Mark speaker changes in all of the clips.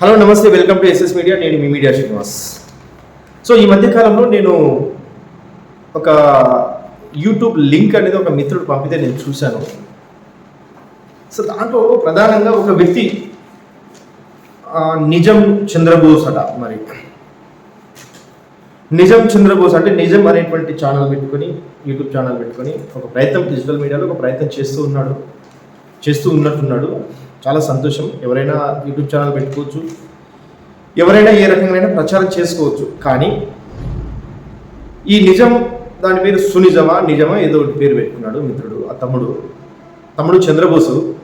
Speaker 1: Hello నమస్తే welcome to SS media. నేను మీ media Srinivas. So ఈ మధ్యకాలంలో నేను ఒక యూట్యూబ్ లింక్ అనేది ఒక మిత్రుడు పంపితే నేను చూశాను. సో దాంట్లో ప్రధానంగా ఒక వ్యక్తి నిజం చంద్రబోస్ అట మరి. నిజం చంద్రబోస్ అంటే నిజం అనేటువంటి ఛానల్ పెట్టుకొని యూట్యూబ్ ఛానల్ పెట్టుకొని ఒక ప్రయత్నం డిజిటల్ మీడియాలో ఒక ప్రయత్నం చేస్తూ ఉన్నాడు. చేస్తూ ఉన్నట్టున్నాడు. చాలా సంతోషం. ఎవరైనా యూట్యూబ్ ఛానల్ పెట్టుకోవచ్చు. ఎవరైనా ఏ రకమైన ప్రచారం చేసుకోవచ్చు. కానీ ఈ నిజం దాని పేరు సునిజమా నిజమా ఏదో ఒకటి పేరు పెట్టుకున్నాడు మిత్రుడు ఆ తమ్ముడు. తమ్ముడు చంద్రబోసు.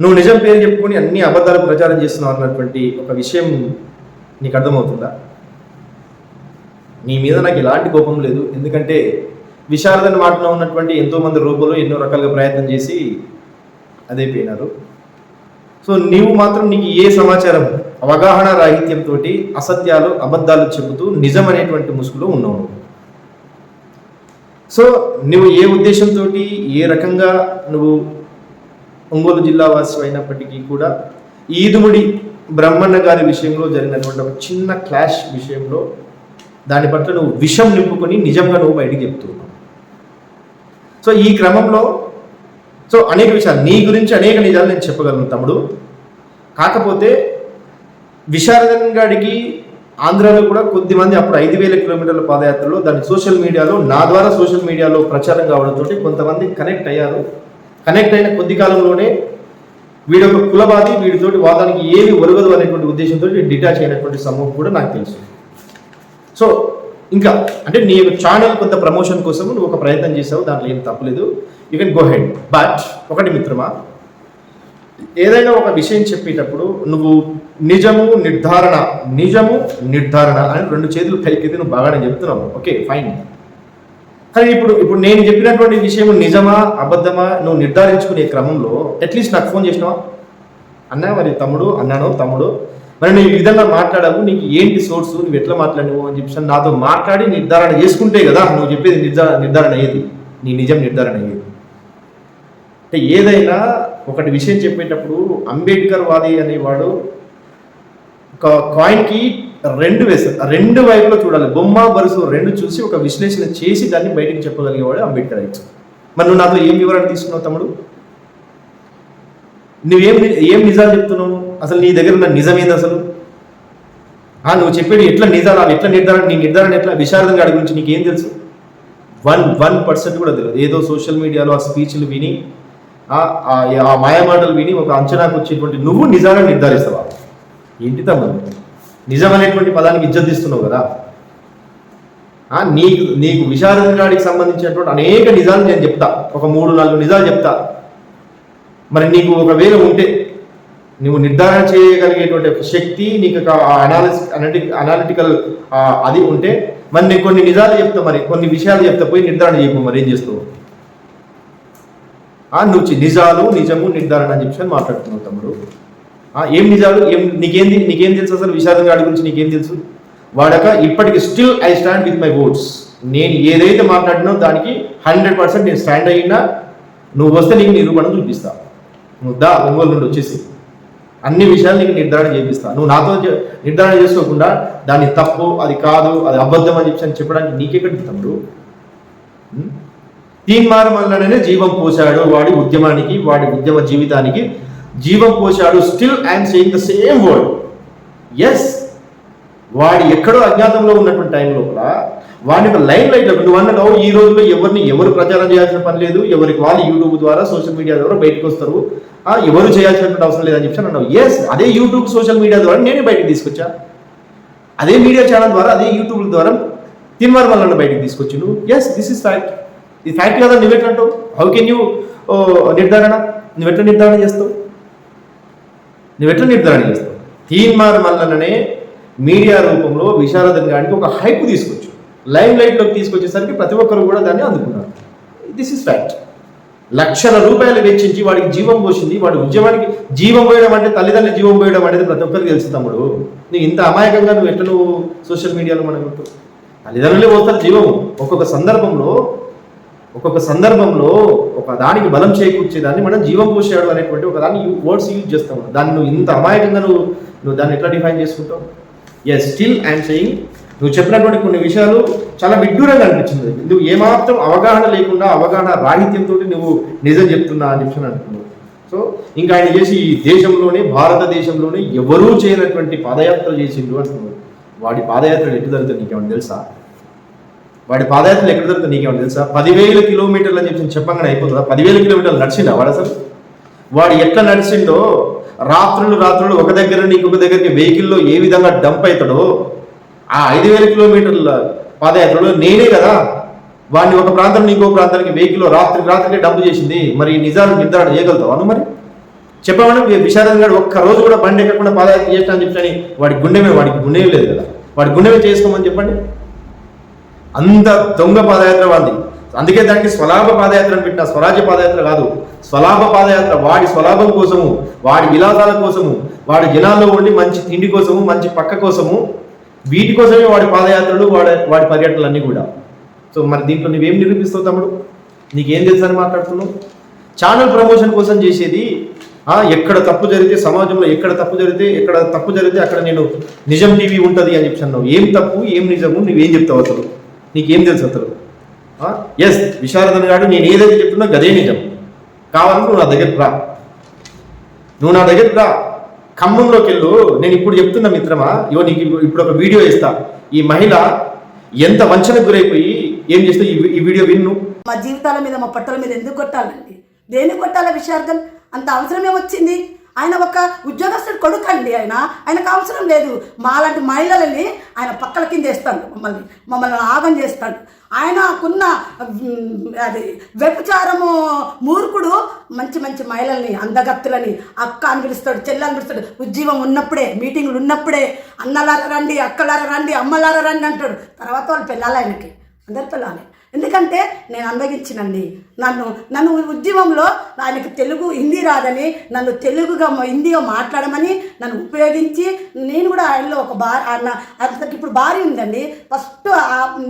Speaker 1: నువ్వు నిజం పేరు చెప్పుకొని అన్ని అబద్ధాలు ప్రచారం చేస్తున్నావు అన్నటువంటి ఒక విషయం నీకు అర్థమవుతుందా? నీ మీద నాకు ఎలాంటి కోపం లేదు. ఎందుకంటే విశారదని మాటలో ఉన్నటువంటి ఎంతోమంది రూపంలో ఎన్నో రకాలుగా ప్రయత్నం చేసి అదైపోయినారు సో నీవు మాత్రం నీకు ఏ సమాచారం అవగాహన రాహిత్యంతో అసత్యాలు అబద్ధాలు చెబుతూ నిజం అనేటువంటి ముసుగులో ఉన్నావు నువ్వు. సో నువ్వు ఏ ఉద్దేశంతో ఏ రకంగా నువ్వు ఒంగోలు జిల్లా వాసి అయినప్పటికీ కూడా ఈదుముడి బ్రహ్మన్న గారి విషయంలో జరిగినటువంటి ఒక చిన్న క్లాష్ విషయంలో దాని పట్ల నువ్వు విషం నింపుకొని నిజంగా నువ్వు బయటికి చెప్తున్నావు సో ఈ క్రమంలో సో అనేక విషయాలు నీ గురించి అనేక నిజాలు నేను చెప్పగలను తమ్ముడు. కాకపోతే విశారదన్ గాడికి ఆంధ్రాలో కూడా కొద్దిమంది అప్పుడు ఐదు వేల కిలోమీటర్ల పాదయాత్రలో దాని సోషల్ మీడియాలో నా ద్వారా సోషల్ మీడియాలో ప్రచారం కావడంతో కొంతమంది కనెక్ట్ అయ్యారు. కనెక్ట్ అయిన కొద్ది కాలంలోనే వీడి ఒక కులవాది వీడితోటి వాదానికి ఏమి ఒరగదు అనేటువంటి ఉద్దేశంతో డిటాచ్ అయినటువంటి సమూహం కూడా నాకు తెలుసు. సో ఇంకా అంటే నీ యొక్క ఛానల్ కొంత ప్రమోషన్ కోసం నువ్వు ఒక ప్రయత్నం చేసావు దాంట్లో ఏం తప్పలేదు. You can go head but ఒకటి మిత్రమా ఏదైనా ఒక విషయం చెప్పేటప్పుడు నువ్వు నిజము నిర్ధారణ నిజము నిర్ధారణ అని రెండు చేతులు పైకెత్తి నువ్వు బాగానే చెప్తున్నావు. ఓకే ఫైన్ కానీ ఇప్పుడు ఇప్పుడు నేను చెప్పినటువంటి విషయం నిజమా అబద్ధమా నువ్వు నిర్ధారించుకునే క్రమంలో అట్లీస్ట్ నాకు ఫోన్ చేసినావా? అన్నా మరి తమ్ముడు అన్నాను తమ్ముడు మరి నువ్వు ఈ విధంగా మాట్లాడావు నీకు ఏంటి సోర్స్ నువ్వు ఎట్లా మాట్లాడినావు అని చెప్పి నాతో మాట్లాడి నిర్ధారణ చేసుకుంటే కదా నువ్వు చెప్పేది నిర్ధారణ నిర్ధారణ అయ్యేది. నీ నిజం నిర్ధారణ అయ్యేది. అంటే ఏదైనా ఒకటి విషయం చెప్పేటప్పుడు అంబేద్కర్ వాది అనేవాడు ఒక కాయిన్కి రెండు వేస్తారు రెండు వైపులో చూడాలి. బొమ్మ బరుసు రెండు చూసి ఒక విశ్లేషణ చేసి దాన్ని బయటికి చెప్పగలిగేవాడు అంబేద్కర్ అయితే. మరి నువ్వు నాతో ఏం వివరణ తీసుకున్నావు తమ్ముడు? నువ్వేం ఏం నిజాలు చెప్తున్నావు? అసలు నీ దగ్గర ఉన్న నిజమేంది అసలు? ఆ, నువ్వు చెప్పేది ఎట్లా నిజాలు అవి ఎట్లా నిర్ధారణ నీ నిర్ధారణ ఎట్లా? విశారదం గారి గురించి నీకేం తెలుసు? వన్ వన్ పర్సెంట్ కూడా తెలియదు. ఏదో సోషల్ మీడియాలో ఆ స్పీచ్లు విని ఆ మాయమాటలు విని ఒక అంచనాకు వచ్చేటువంటి నువ్వు నిజాలను నిర్ధారిస్తావా? ఏంటి తమ్ముడు? నిజం అనేటువంటి పదానికి ఇజ్జత్ ఇస్తున్నావు కదా? ఆ, నీకు నీకు విశారదం గారికి సంబంధించినటువంటి అనేక నిజాలు నేను చెప్తా. ఒక మూడు నాలుగు నిజాలు చెప్తా. మరి నీకు ఒకవేళ ఉంటే నువ్వు నిర్ధారణ చేయగలిగేటువంటి శక్తి నీకు అనాలిస్ అనాలిటికల్ అది ఉంటే మరి నీకు కొన్ని నిజాలు చెప్తా మరి కొన్ని విషయాలు చెప్తా పోయి నిర్ధారణ చెప్పు మరి ఏం చేస్తావు? నువ్వు నిజాలు నిజము నిర్ధారణ అని చెప్పి మాట్లాడుతున్నావు తమ్ముడు. ఏం నిజాలు ఏం నీకేం నీకేం తెలుసు అసలు విషాదం గాడి గురించి నీకేం తెలుసు? వాడక ఇప్పటికి still I stand with my oaths నేను ఏదైతే మాట్లాడినో దానికి హండ్రెడ్ పర్సెంట్ నేను స్టాండ్ అయినా నువ్వు వస్తే నీకు నిరూపణ చూపిస్తాను నువ్వు దా ఒంగోలు నుండి వచ్చేసి అన్ని విషయాలు నీకు నిర్ధారణ చేపిస్తా. నువ్వు నాతో నిర్ధారణ చేసుకోకుండా దాన్ని తప్పు అది కాదు అది అబద్ధం అని చెప్పి అని చెప్పడానికి నీకెక్కడ తమ్ముడు. ఉం? తీన్మారం వల్లనే జీవం పోశాడు వాడి ఉద్యమానికి వాడి ఉద్యమ జీవితానికి. జీవం పోశాడు still I'm saying the same word. Yes. వాడు ఎక్కడో అజ్ఞాతంలో ఉన్నటువంటి టైం లోపల వాడిని ఒక లైన్ లైట్ నువ్వు అన్నదో ఈ రోజుల్లో ఎవరిని ఎవరు ప్రచారం చేయాల్సిన పని లేదు. ఎవరికి వాళ్ళు యూట్యూబ్ ద్వారా సోషల్ మీడియా ద్వారా బయటకు వస్తారు. ఎవరు చేయాల్సినటువంటి అవసరం లేదని చెప్పి అన్నావు. ఎస్ అదే యూట్యూబ్ సోషల్ మీడియా ద్వారా నేనే బయటకు తీసుకొచ్చా? అదే మీడియా ఛానల్ ద్వారా అదే యూట్యూబ్ ద్వారా తిన్మార్ మల్లన్న బయటకు తీసుకొచ్చి నువ్వు ఎస్ దిస్ ఇస్ ఫ్యాక్ట్ ఇది ఫ్యాక్ట్ కదా నువ్వెట్లంటావు హౌ కెన్ యూ నిర్ధారణ? నువ్వెట్లా నిర్ధారణ చేస్తావు? నువ్వెట్లా నిర్ధారణ చేస్తావు? తీన్మార్ మల్లన్ననే మీడియా రూపంలో విశారదన్ గారికి ఒక హైప్ తీసుకొచ్చు లైవ్ లైట్లోకి తీసుకొచ్చేసరికి ప్రతి ఒక్కరు కూడా దాన్ని అందుకున్నారు. దిస్ ఇస్ ఫ్యాక్ట్ లక్షల రూపాయలు వెచ్చించి వాడికి జీవం పోసింది వాడి ఉద్యమానికి జీవం పోయడం అంటే తల్లిదండ్రులు జీవం పోయడం అనేది ప్రతి ఒక్కరికి తెలుసు తమ్ముడు. నీకు ఇంత అమాయకంగా నువ్వు ఎట్లా నువ్వు సోషల్ మీడియాలో మనకు తల్లిదండ్రులే పోతారు జీవం ఒక్కొక్క సందర్భంలో ఒక్కొక్క సందర్భంలో ఒక దానికి బలం చేకూర్చేదాన్ని మనం జీవం పోసాడు అనేటువంటి ఒక దాన్ని వర్డ్స్ యూజ్ చేస్తాం దాన్ని నువ్వు ఇంత అమాయకంగా నువ్వు నువ్వు దాన్ని ఎట్లా డిఫైన్ చేసుకుంటావు? ఎస్ స్టిల్ ఐఎమ్ సెయింగ్ నువ్వు చెప్పినటువంటి కొన్ని విషయాలు చాలా విడ్డూరంగా అనిపించింది. నువ్వు ఏమాత్రం అవగాహన లేకుండా అవగాహన రాహిత్యంతో నువ్వు నిజం చెప్తున్నా అని చెప్పి అనుకున్నావు. సో ఇంకా ఆయన చేసి ఈ దేశంలోనే భారతదేశంలోనే ఎవరూ చేయనటువంటి పాదయాత్ర చేసిండు అంటున్నాడు. వాడి పాదయాత్రలు ఎటు జరుగుతుంది నీకేమైనా తెలుసా? వాడి పాదయాత్రలు ఎక్కడ జరుగుతుంది నీకేమైనా తెలుసా? పదివేల కిలోమీటర్లు అని చెప్పి చెప్పంగానే అయిపోతుందా? పదివేల కిలోమీటర్లు నడిచిండా వాడు అసలు? వాడు ఎట్లా నడిచిండో? రాత్రులు రాత్రులు ఒక దగ్గర నీకు ఒక దగ్గరికి వెహికల్లో ఏ విధంగా డంప్ అవుతాడో ఆ ఐదు వేల కిలోమీటర్ల పాదయాత్రలో నేనే కదా. వాడిని ఒక ప్రాంతం ఇంకో ప్రాంతానికి వెహికల్లో రాత్రి రాత్రికి డంప్ చేసింది. మరి నిజాలు నిర్ధారణ చేయగలుగుతావు అను మరి? చెప్పమని విశారద్ గారు ఒక్క రోజు కూడా బండి ఎక్కకుండా పాదయాత్ర చేస్తానని చెప్పని వాడి గుండెమే వాడికి గుండెమే లేదు కదా. వాడి గుండెమే చేసుకోమని చెప్పండి. అంత దొంగ పాదయాత్ర వాడిది. అందుకే దానికి స్వలాభ పాదయాత్ర అని పెట్టిన స్వరాజ్య పాదయాత్ర కాదు. స్వలాభ పాదయాత్ర వాడి స్వలాభం కోసము వాడి విలాసాల కోసము వాడి జనాల్లో ఉండి మంచి తిండి కోసము మంచి పక్క కోసము వీటి కోసమే వాడి పాదయాత్రలు వాడి వాడి పర్యటనలు అన్నీ కూడా. సో మరి దీంట్లో నువ్వేం నిరూపిస్తావు తమ్ముడు? నీకేం తెలుసు అని మాట్లాడుతున్నావు? ఛానల్ ప్రమోషన్ కోసం చేసేది ఎక్కడ తప్పు జరిగితే సమాజంలో ఎక్కడ తప్పు జరిగితే ఎక్కడ తప్పు జరిగితే అక్కడ నేను నిజం టీవీ ఉంటుంది అని చెప్పి అన్నావు. ఏం తప్పు ఏం నిజము నువ్వేం చెప్తావు అసలు? నీకేం తెలుసు అసలు? ఎస్ విశారదన్ గారు నేను ఏదైతే చెప్తున్నా గదే నిజం. కావాలంటే నువ్వు నా దగ్గరకు రా. నువ్వు నా దగ్గరకు రా. ఖమ్మంలోకి వెళ్ళు నేను ఇప్పుడు చెప్తున్నా మిత్రమా ఇవో నీకు ఇప్పుడు- ఒక వీడియో ఇస్తా ఈ మహిళ ఎంత వంచనకు గురైపోయి ఏం చేస్తే? ఈ వీడియో విన్ను.
Speaker 2: మా జీవితాల మీద మా పట్టల మీద ఎందుకు కొట్టాలండి? దేనికి కొట్టాల విషయార్థం అంత అవసరమే వచ్చింది ఆయన ఒక ఉద్యోగస్తుడు కొడుకు అండి ఆయన. ఆయనకు అవసరం లేదు. మాలాంటి మహిళలని ఆయన పక్కల కింద వేస్తాడు. మమ్మల్ని మమ్మల్ని ఆగం చేస్తాడు. ఆయనకున్న అది వ్యభిచారము మూర్ఖుడు మంచి మంచి మహిళల్ని అందగత్తులని అక్క అని పిలుస్తాడు చెల్లెని పిలుస్తాడు. ఉద్యమం ఉన్నప్పుడే మీటింగ్లు ఉన్నప్పుడే అన్నలారా రండి అక్కలారా రండి అమ్మలారా రండి అంటాడు. తర్వాత వాళ్ళు పిల్లాలి ఆయనకి. అందరు పిల్లాలి ఎందుకంటే నేను అందగించినండి నన్ను నన్ను ఉద్యమంలో ఆయనకు తెలుగు హిందీ రాదని నన్ను తెలుగుగా హిందీగా మాట్లాడమని నన్ను ఉపయోగించి నేను కూడా ఆయనలో ఒక భార్య ఆయన అతనికి ఇప్పుడు భార్య ఉందండి. ఫస్ట్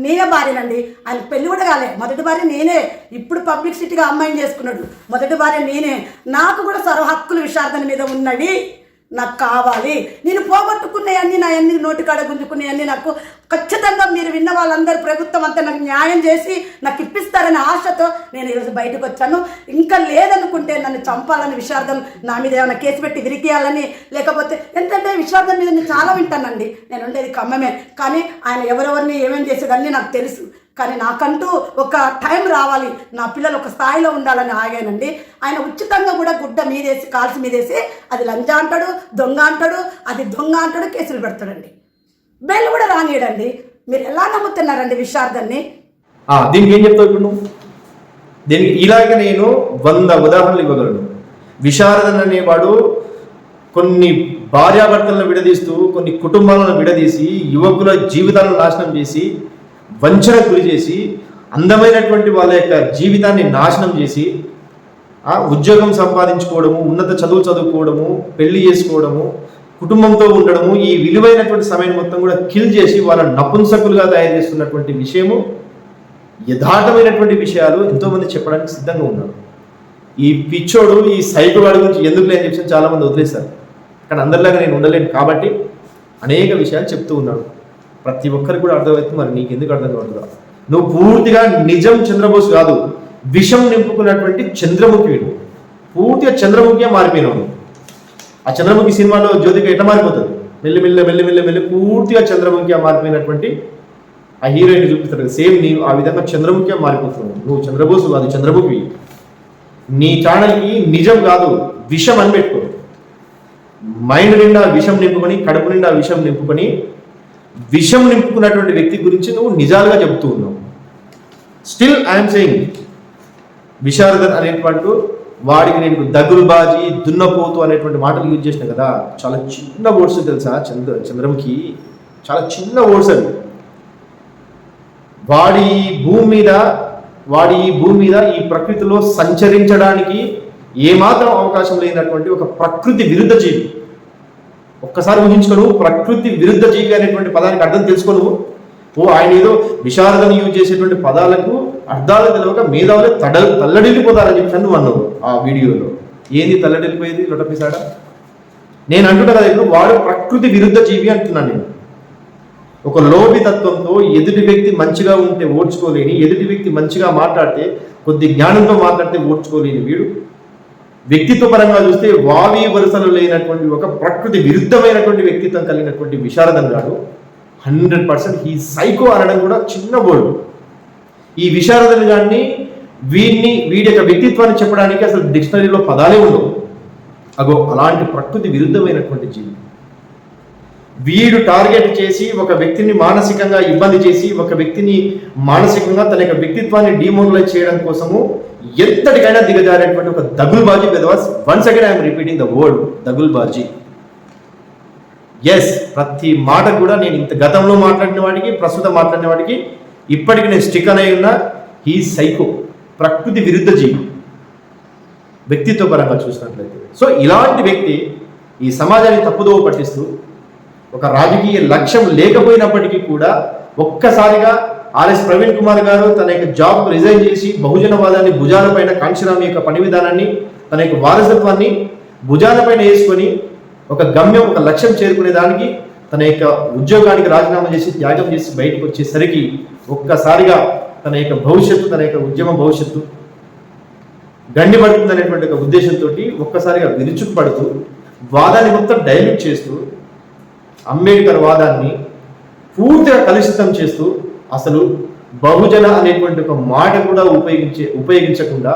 Speaker 2: నేనే భార్యనండి. ఆయన పెళ్ళి కూడా కాలే. మొదటి భార్య నేనే. ఇప్పుడు పబ్లిసిటీగా అమ్మాయిని చేసుకున్నాడు. మొదటి భార్య నేనే. నాకు కూడా సర్వ హక్కుల విషార్థన మీద ఉన్నది. నాకు కావాలి. నేను పోగొట్టుకున్నవన్నీ నా అన్ని నోటికాడ గుంజుకున్నవన్నీ నాకు ఖచ్చితంగా మీరు విన్న వాళ్ళందరూ ప్రభుత్వం అంతా నాకు న్యాయం చేసి నాకు ఇప్పిస్తారనే ఆశతో నేను ఈరోజు బయటకు వచ్చాను. ఇంకా లేదనుకుంటే నన్ను చంపాలని విషార్థం నా మీద ఏమైనా కేసు పెట్టి విరికేయాలని లేకపోతే ఎందుకంటే విషార్థం మీద నేను చాలా వింటానండి. నేను ఉండేది ఖమ్మమే. కానీ ఆయన ఎవరెవరిని ఏమేమి చేసేదన్నీ నాకు తెలుసు. కానీ నాకంటూ ఒక టైం రావాలి. నా పిల్లలు ఒక స్థాయిలో ఉండాలని ఆగానండి. ఆయన ఉచితంగా కూడా గుడ్డ మీదేసి కాల్సి మీదేసి అది లంజ అంటాడు దొంగ అంటాడు అది దొంగ అంటాడు కేసులు పెడతాడండి. బెల్ కూడా రానియడండి. మీరు ఎలా నమ్ముతున్నారండి విశారదాన్ని
Speaker 1: దీనికి ఏం చెప్తావు ఇప్పుడు నువ్వు? దీనికి ఇలాగ నేను వంద ఉదాహరణలు ఇవ్వగలను. విశారదన్ అనేవాడు కొన్ని భార్యాభర్తలను విడదీస్తూ కొన్ని కుటుంబాలను విడదీసి యువకుల జీవితాలను నాశనం చేసి వంచనకు గురి చేసి అందమైనటువంటి వాళ్ళ యొక్క జీవితాన్ని నాశనం చేసి ఉద్యోగం సంపాదించుకోవడము ఉన్నత చదువు చదువుకోవడము పెళ్ళి చేసుకోవడము కుటుంబంతో ఉండడము ఈ విలువైనటువంటి సమయం మొత్తం కూడా కిల్ చేసి వాళ్ళ నపుంసకులుగా తయారు చేస్తున్నటువంటి విషయము యథార్థమైనటువంటి విషయాలు ఎంతోమంది చెప్పడానికి సిద్ధంగా ఉన్నారు. ఈ పిచ్చోడు ఈ సైకో వాడి గురించి ఎందుకు లేని చెప్పి చాలామంది వదిలేశారు. కానీ అందరిలాగా నేను ఉండలేను కాబట్టి అనేక విషయాలు చెప్తూ ఉన్నాడు. ప్రతి ఒక్కరికి కూడా అర్థమవుతుంది మరి నీకు ఎందుకు అర్థం కావట్లేదు? నువ్వు పూర్తిగా నిజం చంద్రబోస్ కాదు విషం నింపుకున్నటువంటి చంద్రముఖి వీడు. పూర్తిగా చంద్రముఖిగా మారిపోయినావు ఆ చంద్రముఖి సినిమాలో జ్యోతిక ఎట్లా మారిపోతుంది మెల్లి మెల్లి మెల్లి మెల్లి మెల్లి పూర్తిగా చంద్రముఖిగా మారిపోయినటువంటి ఆ హీరోయిన్ చూపిస్తాడు. సేమ్ నీవు ఆ విధంగా చంద్రముఖిగా మారిపోతున్నావు. నువ్వు చంద్రబోసు కాదు చంద్రముఖి. నీ ఛానల్కి నిజం కాదు విషం అని పెట్టుకో. మైండ్ నిండా విషం నింపుకొని కడుపు నిండా విషం నింపుకొని విషం నింపుకున్నటువంటి వ్యక్తి గురించి నువ్వు నిజాలుగా చెబుతూ ఉన్నావు. స్టిల్ ఐఎమ్ సెయింగ్ విశారదన్ అనేటువంటి వాడికి నేను దగ్గులుబాజీ దున్నపోతు అనేటువంటి మాటలు యూజ్ చేసిన కదా చాలా చిన్న వర్డ్స్ తెలుసా చంద్ర చంద్రంకి? చాలా చిన్న వర్డ్స్ అవి. వాడి భూమి మీద వాడి ఈ భూమి మీద ఈ ప్రకృతిలో సంచరించడానికి ఏమాత్రం అవకాశం లేనటువంటి ఒక ప్రకృతి విరుద్ధ జీవి. ఒక్కసారి ఊహించుకోడు ప్రకృతి విరుద్ధ జీవి అనేటువంటి పదానికి అర్థం తెలుసుకోడు ఓ ఆయన ఏదో విశారదని యూజ్ చేసేటువంటి పదాలకు అర్థాలు తెలియక మేధావులు తడ తల్లడిల్లిపోతారని చెప్పాను నువ్వు అన్నావు ఆ వీడియోలో. ఏంది తల్లడిల్లిపోయేది లొటపిసాడా నేను అంటున్నా కదా ఇప్పుడు వాడు ప్రకృతి విరుద్ధ జీవి అంటున్నాను నేను. ఒక లోభి తత్వంతో ఎదుటి వ్యక్తి మంచిగా ఉంటే ఓడ్చుకోలేని ఎదుటి వ్యక్తి మంచిగా మాట్లాడితే కొద్ది జ్ఞానంతో మాట్లాడితే ఓడ్చుకోలేని వీడు. వ్యక్తిత్వ పరంగా చూస్తే వావి వరుసలు లేనటువంటి ఒక ప్రకృతి విరుద్ధమైనటువంటి వ్యక్తిత్వం కలిగినటువంటి విశారదం గారు హండ్రెడ్ పర్సెంట్ ఈ సైకో అనడం కూడా చిన్న వర్డ్ ఈ విశారదన్ గారిని వీడిని వీడి యొక్క వ్యక్తిత్వాన్ని చెప్పడానికి అసలు డిక్షనరీలో పదాలే ఉండవు. అగో అలాంటి ప్రకృతి విరుద్ధమైనటువంటి జీవి. వీడు టార్గెట్ చేసి ఒక వ్యక్తిని మానసికంగా ఇబ్బంది చేసి ఒక వ్యక్తిని మానసికంగా తన యొక్క వ్యక్తిత్వాన్ని డిమోనలైజ్ చేయడం కోసము ఎంతటికైనా దిగజారేటువంటి ఒక దగుల్బాజీ పెదవాస్ once again I'm repeating the word దగుల్బాజీ yes ప్రతి మాట కూడా నేను ఇంత గతంలో మాట్లాడిన వాడికి ప్రస్తుతం మాట్లాడిన వాడికి ఇప్పటికి నేను స్టిక్ అయి ఉన్న హీ సైకో ప్రకృతి విరుద్ధ జీవి. వ్యక్తిత్వ పరంగా చూసినట్లయితే. సో ఇలాంటి వ్యక్తి ఈ సమాజాన్ని తప్పుదోవ పట్టిస్తూ ఒక రాజకీయ లక్ష్యం లేకపోయినప్పటికీ కూడా ఒక్కసారిగా ఆర్ఎస్ ప్రవీణ్ కుమార్ గారు తన యొక్క జాబ్ రిజైన్ చేసి బహుజనవాదాన్ని భుజాలపైన కాంక్షరామ్ యొక్క పని విధానాన్ని తన యొక్క వారసత్వాన్ని భుజాలపైన వేసుకొని ఒక గమ్యం ఒక లక్ష్యం చేరుకునే దానికి తన యొక్క ఉద్యోగానికి రాజీనామా చేసి త్యాగం చేసి బయటకు వచ్చేసరికి ఒక్కసారిగా తన యొక్క భవిష్యత్తు తన యొక్క ఉద్యమ భవిష్యత్తు గండిపడుతుందనేటువంటి ఒక ఉద్దేశంతో ఒక్కసారిగా విరుచుకుపడుతూ వాదాన్ని మొత్తం డైల్యూట్ చేస్తూ అంబేద్కర్ వాదాన్ని పూర్తిగా కలుషితం చేస్తూ అసలు బహుజన అనేటువంటి ఒక మాట కూడా ఉపయోగించే ఉపయోగించకుండా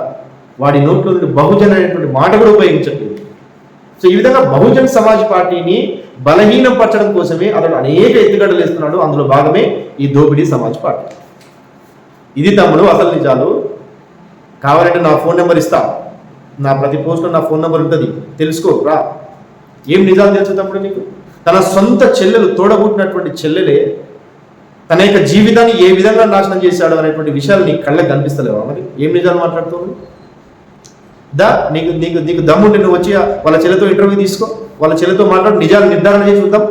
Speaker 1: వాడి నోట్లో నుండి బహుజన అనేటువంటి మాట కూడా ఉపయోగించట్లేదు. సో ఈ విధంగా బహుజన్ సమాజ్ పార్టీని బలహీనపరచడం కోసమే అతడు అనేక ఎత్తుగడలు వేస్తున్నాడు. అందులో భాగమే ఈ దోపిడీ సమాజ్ పార్టీ. ఇది తమ్ముడు అసలు నిజాలు. కావాలంటే నా ఫోన్ నెంబర్ ఇస్తా. నా ప్రతి పోస్ట్లో నా ఫోన్ నెంబర్ ఉంటుంది. తెలుసుకో రా. ఏం నిజాలు తెలుసు తమ్ముడు నీకు? తన సొంత చెల్లెలు తోడబుట్టినటువంటి చెల్లెలే తన యొక్క జీవితాన్ని ఏ విధంగా నాశనం చేశాడు అనేటువంటి విషయాలు నీకు కళ్ళకి కనిపిస్తలేవా మరి? ఏం నిజాలు మాట్లాడుతున్నావు దా నీకు నీకు నీకు దమ్ముంటే నువ్వు వచ్చి వాళ్ళ చెల్లెతో ఇంటర్వ్యూ తీసుకో. వాళ్ళ చెల్లెతో మాట్లాడి నిజాలు నిర్ధారణ చేసి చూద్దాం.